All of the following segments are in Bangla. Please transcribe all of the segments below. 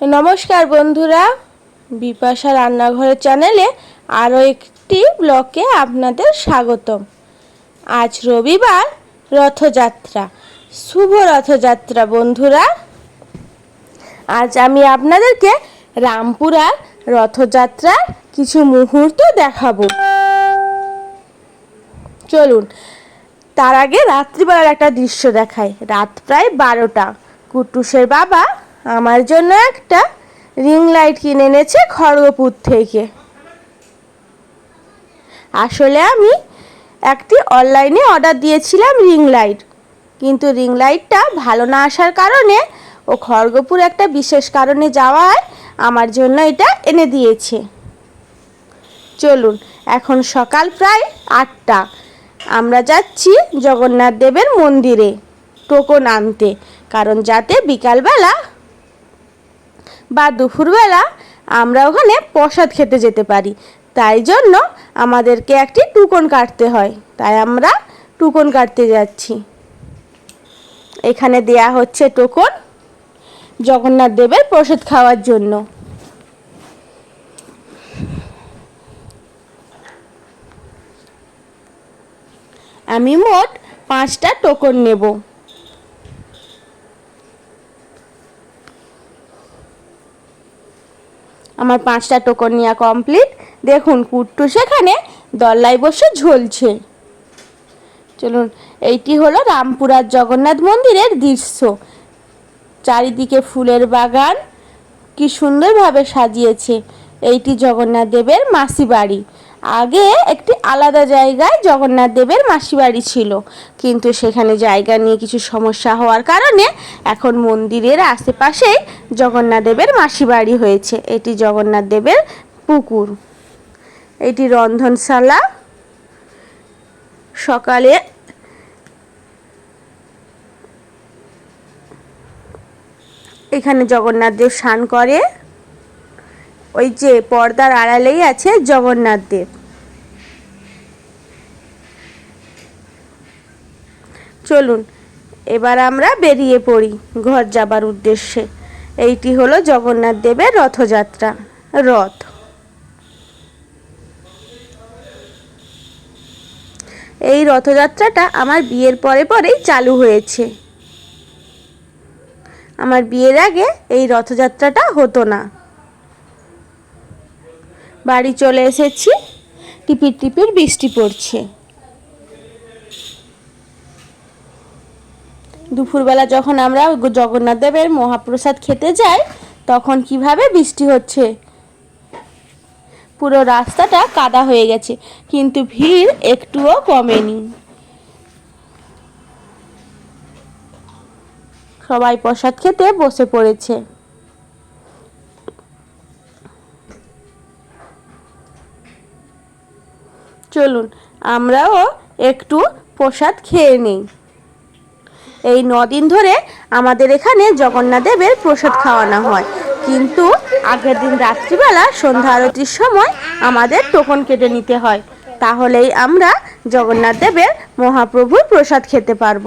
নমস্কার বন্ধুরা, বিপাশা রান্নাঘরের চ্যানেলে আরও একটি ব্লকে আপনাদের স্বাগতম। আজ রবিবার রথযাত্রা, শুভ রথযাত্রা বন্ধুরা। আজ আমি আপনাদেরকে রামপুরার রথযাত্রার কিছু মুহূর্ত দেখাবো। চলুন, তার আগে রাত্রিবেলার একটা দৃশ্য দেখায় রাত প্রায় বারোটা। কুটুসের বাবা আমার জন্য একটা রিং লাইট কিনে এনেছে খড়গপুর থেকে। আসলে আমি একটি অনলাইনে অর্ডার দিয়েছিলাম রিং লাইট কিন্তু রিং লাইটটা ভালো না আসার কারণে ও খড়গপুর একটা বিশেষ কারণে যাওয়ায় আমার জন্য এটা এনে দিয়েছে। চলুন, এখন সকাল প্রায় আটটা। আমরা যাচ্ছি জগন্নাথ দেবের মন্দিরে টোকন আনতে, কারণ যাতে বিকালবেলা বা দুপুরবেলা আমরা ওখানে প্রসাদ খেতে যেতে পারি। তাই জন্য আমাদেরকে একটি টুকন কাটতে হয়। তাই আমরা টুকন কাটতে যাচ্ছি। এখানে দেয়া হচ্ছে টোকন জগন্নাথ দেবের প্রসাদ খাওয়ার জন্য। আমি মোট পাঁচটা টোকন নেব। আমার পাঁচটা টোকন নেওয়া কমপ্লিট দেখুন, কুট্টু সেখানে দল্লাই বসে ঝুলছে। চলুন, এইটি হলো রামপুরার জগন্নাথ মন্দিরের দৃশ্য। চারিদিকে ফুলের বাগান, কি সুন্দরভাবে সাজিয়েছে। এইটি জগন্নাথ দেবের মাসি বাড়ি আগে একটি আলাদা জায়গায় জগন্নাথ দেবের মাসি বাড়ি ছিল। কিন্তু সেখানে জায়গা নিয়ে কিছু সমস্যা হওয়ার কারণে এখন মন্দিরের আশেপাশেই জগন্নাথ দেবের মাসি বাড়ি হয়েছে। এটি জগন্নাথ দেবের পুকুর। এটি রন্ধনশালা। সকালে এখানে জগন্নাথ দেব স্নান করে। ওই যে পর্দার আড়ালেই আছে জগন্নাথ দেব। চলুন, এবার আমরা বেরিয়ে পড়ি ঘর যাবার উদ্দেশ্যে। এইটি হলো জগন্নাথ দেবের রথযাত্রা। রথ। এই রথযাত্রাটা আমার বিয়ের পরে পরেই চালু হয়েছে। আমার বিয়ের আগে এই রথযাত্রাটা হতো না। বাড়ি চলে এসেছি। টিপির টিপির বৃষ্টি পড়ছে। দুপুরবেলা যখন আমরা জগন্নাথ দেবের মহাপ্রসাদ খেতে যাই, তখন কীভাবে বৃষ্টি হচ্ছে? পুরো রাস্তাটা কাদা হয়ে গেছে, কিন্তু ভিড় একটুও কমেনি। সবাই প্রসাদ খেতে বসে পড়েছে। চলুন, আমরাও একটু প্রসাদ খেয়ে নিই। এই দিন ধরে আমাদের এখানে জগন্নাথ দেবের প্রসাদ খাওয়ানো হয়। কিন্তু আগের দিন রাত্রিবেলা সন্ধ্যা আরতির সময় আমাদের টোকন কেটে নিতে হয়। তাহলেই আমরা জগন্নাথ দেবের মহাপ্রভুর প্রসাদ খেতে পারব।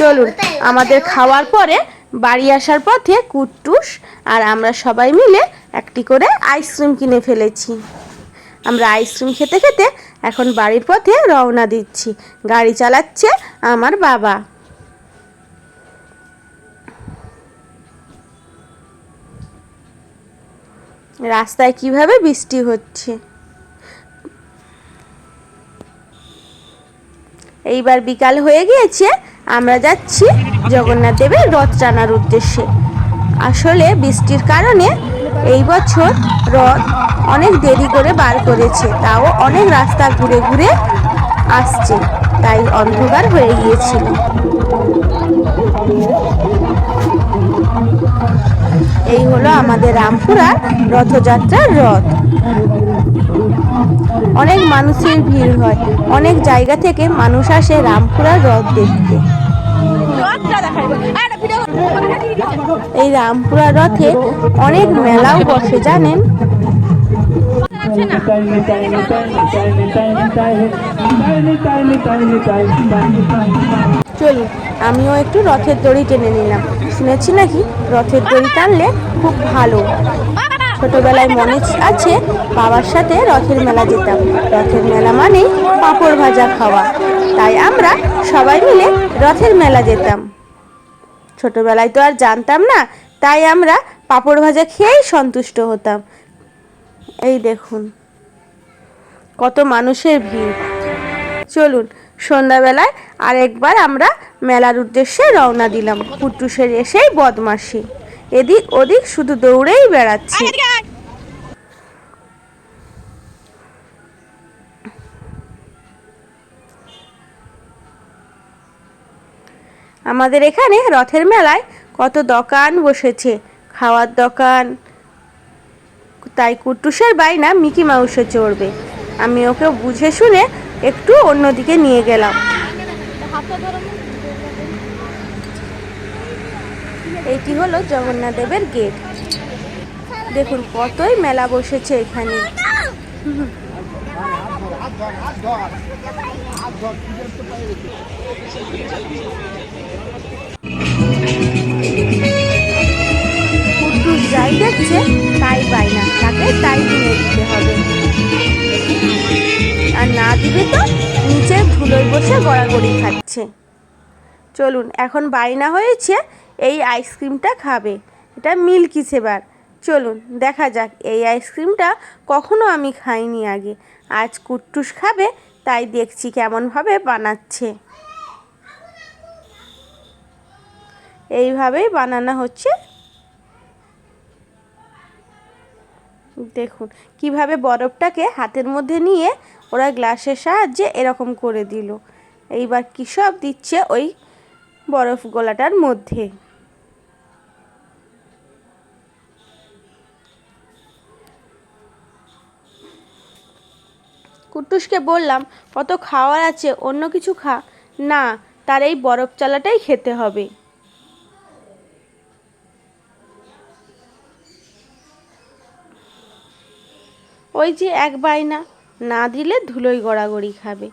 চলুন, আমাদের খাওয়ার পরে বাড়ি আসার পথে কুট্টুস আর আমরা সবাই মিলে একটি করে আইসক্রিম কিনে ফেলেছি। আমরা আইসক্রিম খেতে খেতে এখন বাড়ির পথে রওনা দিচ্ছি। গাড়ি চালাচ্ছে আমার বাবা। রাস্তায় কীভাবে বৃষ্টি হচ্ছে? এইবার বিকাল হয়ে গিয়েছে, আমরা যাচ্ছি জগন্নাথ দেবের রথ টানার উদ্দেশ্যে। আসলে বৃষ্টির কারণে এই বছর রথ অনেক দেরি করে বার করেছে, তাও অনেক রাস্তা ঘুরে ঘুরে আসছে, তাই অন্ধকার হয়ে গিয়েছিল। এই হলো আমাদের রামপুরার রথযাত্রার রথ। অনেক মানুষের ভিড় হয়, অনেক জায়গা থেকে মানুষ আসে রামপুরার রথ দেখতে। এই রামপুরা রথে অনেক মেলাও বসে, জানেন? চলুন, আমিও একটু রথের দড়ি টেনে নিলাম। শুনেছি নাকি রথের দড়ি টানলে খুব ভালো? ছোটবেলায় মনে আছে বাবার সাথে রথের মেলা যেতাম। রথের মেলা মানেই পাঁপড় ভাজা খাওয়া। তাই আমরা সবাই মিলে রথের মেলা যেতাম। ছোটবেলায় তো আর জানতাম না, তাই আমরা পাঁপড় ভাজা খেয়েই সন্তুষ্ট হতাম। এই দেখুন, কত মানুষের ভিড়। চলুন, সন্ধ্যাবেলায় আরেকবার আমরা মেলার উদ্দেশ্যে রওনা দিলাম। কুট্টুসের এসেই বদমাসি এদিক ওদিক শুধু দৌড়েই বেড়াচ্ছে। আমাদের এখানে রথের মেলায় কত দোকান বসেছে, খাওয়ার দোকান। তাই কুট্টুসের বাইনা মিকি মাউসে চড়বে। আমি ওকে বুঝে শুনে একটু অন্যদিকে নিয়ে গেলাম। এইটি হলো জগন্নাথ দেবের গেট। দেখুন কতই মেলা বসেছে এখানে। দেখছে, তাই পায় না। তাকে তাই কিনে দিতে হবে। আর না দিবে তো নিচে ধুলোয় বসে গড়াগড়ি খাচ্ছে। চলুন, এখন বাইনা হয়েছে, এই আইসক্রিমটা খাবে। এটা মিল্কি সেবার। চলুন, দেখা যাক, এই আইসক্রিমটা কখনো আমি খাইনি আগে। আজ কুট্টুস খাবে, তাই দেখছি কেমনভাবে বানাচ্ছে। এইভাবেই বানানো হচ্ছে দেখুন, কীভাবে বরফটাকে হাতের মধ্যে নিয়ে ওরা গ্লাসের সাহায্যে এরকম করে দিল। এইবার কী সব দিচ্ছে ওই বরফ গোলাটার মধ্যে? কুট্টুসকে বললাম কত খাওয়ার আছে, অন্য কিছু খা। না, তার এই বরফ চালাটাই খেতে হবে। ওই যে এক বাইনা না দিলে ধুলোই গড়াগড়ি খাবে।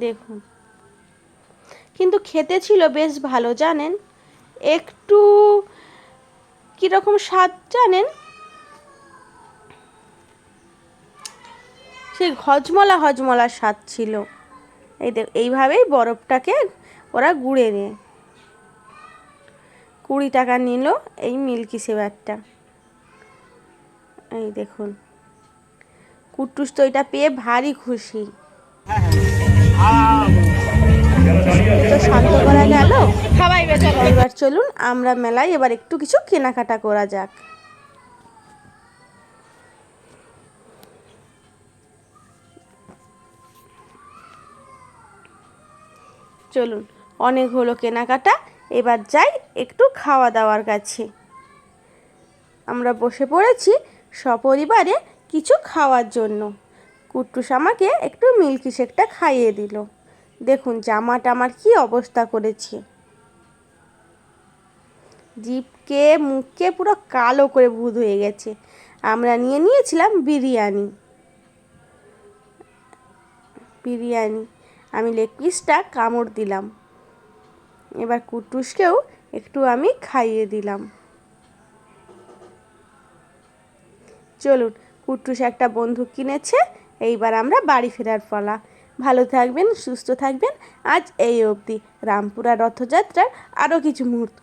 দেখুন। কিন্তু খেতে ছিল বেশ ভালো, জানেন? একটু কীরকম স্বাদ, জানেন? সেই হজমলা হজমলা স্বাদ ছিল। এই দেখ এইভাবেই বরফটাকে ওরা গুঁড়ে নেয়। কুড়ি টাকা নিল এই মিল্কি সেবারটা এই দেখুন। কুট্টুস তো এটা পেয়ে ভারী খুশি। শান্ত করা গেল। এবার চলুন আমরা মেলায় এবার একটু কিছু কেনাকাটা করা যাক। চলুন, অনেক হলো কেনাকাটা। এবার যাই একটু খাওয়া দাওয়ার কাছে। আমরা বসে পড়েছি সপরিবারে কিছু খাওয়ার জন্য। কুট্টুস আমাকে একটু মিল্কি শেকটা খাইয়ে দিল। দেখুন, জামাটা আমার কি অবস্থা করেছে। জিপকে মুখকে পুরো কালো করে ভূত হয়ে গেছে। আমরা নিয়ে নিয়েছিলাম বিরিয়ানি। বিরিয়ানি। আমি লেগ পিসটা কামড় দিলাম। এবার কুটুসকেও একটু আমি খাইয়ে দিলাম। চলুন, কুট্টুস একটা বন্ধু কিনেছে, এইবার আমরা বাড়ি ফেরার ফলা ভালো থাকবেন, সুস্থ থাকবেন, আজ এই অবধি। রামপুরা রথযাত্রার আরও কিছু মুহূর্ত।